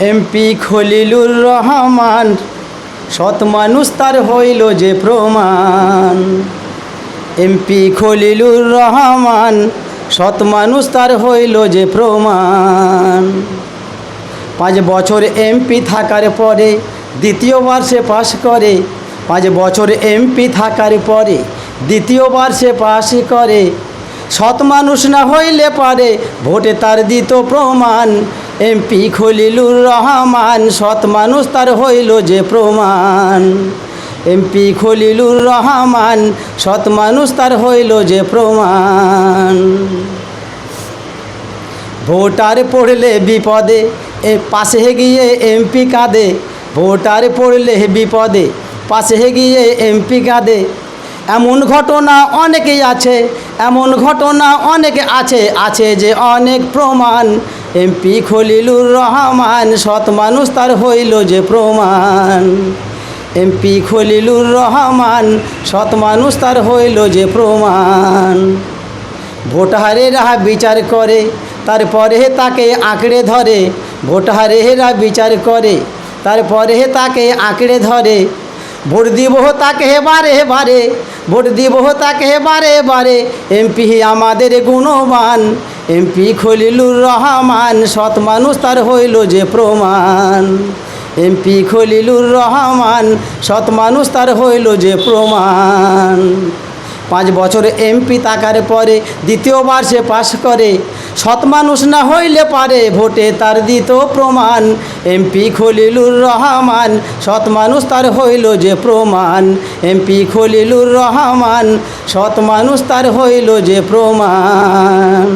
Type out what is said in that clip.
MP Khalilur Rahman, সৎ মানুষ তার হইল যে প্রমাণ। এমপি খলিলুর রহমান, সৎ মানুষ তার হইল যে প্রমাণ। পাঁচ বছর এমপি থাকার পরে দ্বিতীয়বার সে পাশ করে, পাঁচ বছর এমপি থাকার পরে দ্বিতীয়বার সে পাশ করে। সৎ মানুষ না হইলে পারে, ভোটে তার দিত প্রমাণ। এমপি খলিলুর রহমান, সৎ মানুষ তার হইল যে প্রমাণ। এমপি খলিলুর রহমান, সৎ মানুষ তার হইল যে প্রমাণ। ভোটার পড়লে বিপদে, এ পাশে গিয়ে এমপি কাঁদে। ভোটার পড়লে বিপদে, পাশে গিয়ে এমপি কাঁদে। এমন ঘটনা অনেকেই আছে এমন ঘটনা অনেক আছে আছে যে অনেক প্রমাণ। এমপি খলিলুর রহমান, সৎ মানুষ তার হইল যে প্রমাণ। এমপি খলিলুর রহমান, সৎ মানুষ তার হইল যে প্রমাণ। ভোটারেরা বিচার করে, তারপরে তাকে আঁকড়ে ধরে। ভোটারেরা বিচার করে, তারপরে তাকে আঁকড়ে ধরে। ভোট দিব তাকে হে বারে বারে ভোট দিব তাকে হে বারে বারে এমপি আমাদের গুণবান, এমপি খলিলুর রহমান, সৎ মানুষ তার হইল যে প্রমাণ। এমপি খলিলুর রহমান, সৎ মানুষ তার হইল যে প্রমাণ। পাঁচ বছর এমপি থাকার পরে দ্বিতীয়বার সে পাশ করে সৎ মানুষ না হইলে পারে ভোটে তার দিত প্রমাণ। এমপি খলিলুর রহমান, সৎ মানুষ তার হইল যে প্রমাণ। এমপি খলিলুর রহমান, সৎ মানুষ তার হইল যে প্রমাণ।